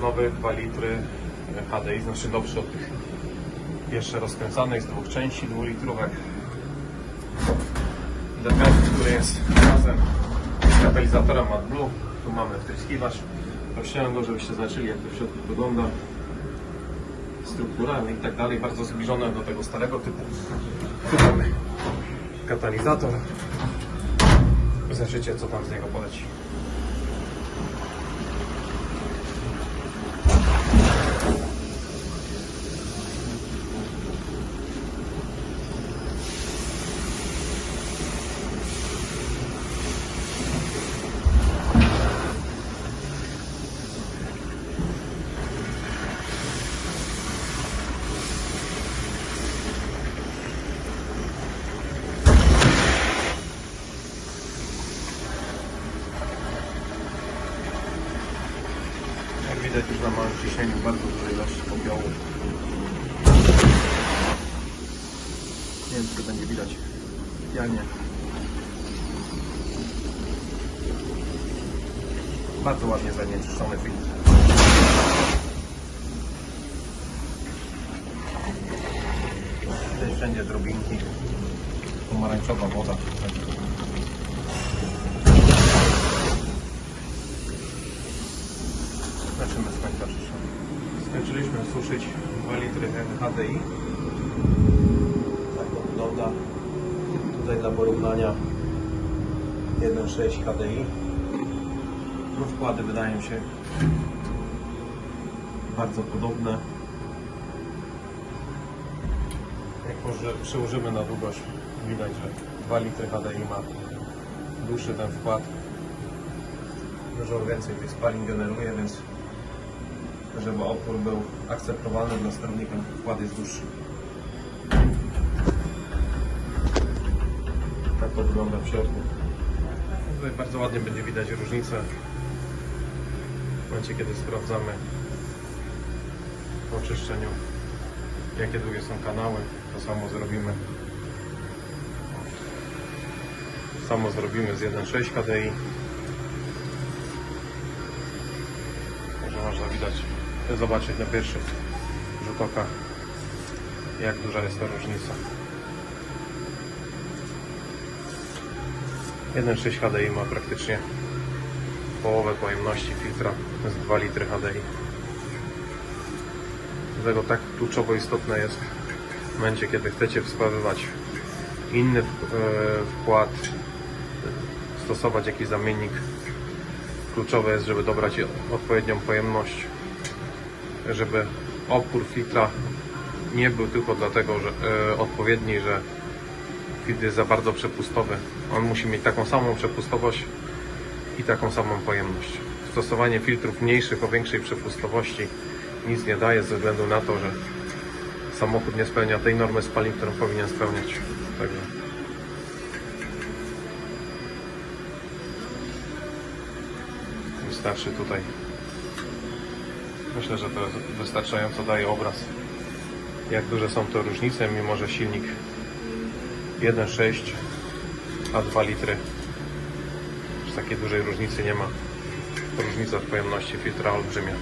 nowy 2 litry HDI, znaczy nowszy od tych jeszcze rozkręcanych z dwóch części, dwulitrówek. Defekt, który jest razem z katalizatorem AdBlue. Tu mamy wtryskiwacz. Prosiłem go, żebyście zobaczyli jak to w środku wygląda strukturalnie i tak dalej, bardzo zbliżone do tego starego typu. Tu mamy katalizator. Zobaczycie co tam z niego poleci. Jak widać już na małym ciśnieniu bardzo dużej ilości popiołu. Nie wiem czy będzie widać. Ja nie. Bardzo ładnie zanieczyszczony filtr. Tutaj wszędzie drobinki. Pomarańczowa woda. Skończyliśmy suszyć 2 litry HDI. Tak to wygląda. Tutaj dla porównania 1.6 HDI. No wkłady wydają się bardzo podobne. Jak przełożymy na długość, widać, że 2 litry HDI ma dłuższy ten wkład. Dużo więcej tych spalin generuje, więc żeby opór był akceptowalny dla sterownika, wkład jest dłuższy. Tak to wygląda w środku. Tutaj bardzo ładnie będzie widać różnicę w momencie, kiedy sprawdzamy po oczyszczeniu, jakie długie są kanały. To samo zrobimy. To samo zrobimy z 1.6 HDI. Także można widać, zobaczyć na pierwszych rzut oka, jak duża jest ta różnica. 1.6 HDI ma praktycznie połowę pojemności filtra z 2 litry HDI. Dlatego tak kluczowo istotne jest w momencie, kiedy chcecie wspawywać inny e, wkład, stosować jakiś zamiennik. Kluczowe jest, żeby dobrać odpowiednią pojemność, żeby opór filtra nie był tylko dlatego, że e, odpowiedni, że filtr jest za bardzo przepustowy. On musi mieć taką samą przepustowość i taką samą pojemność. Stosowanie filtrów mniejszych o większej przepustowości nic nie daje ze względu na to, że samochód nie spełnia tej normy spalin, którą powinien spełniać. Także wystarczy tutaj. Myślę, że to wystarczająco daje obraz, jak duże są to różnice, mimo że silnik 1.6 a 2 litry. Już takiej dużej różnicy nie ma. Różnica w pojemności filtra olbrzymia.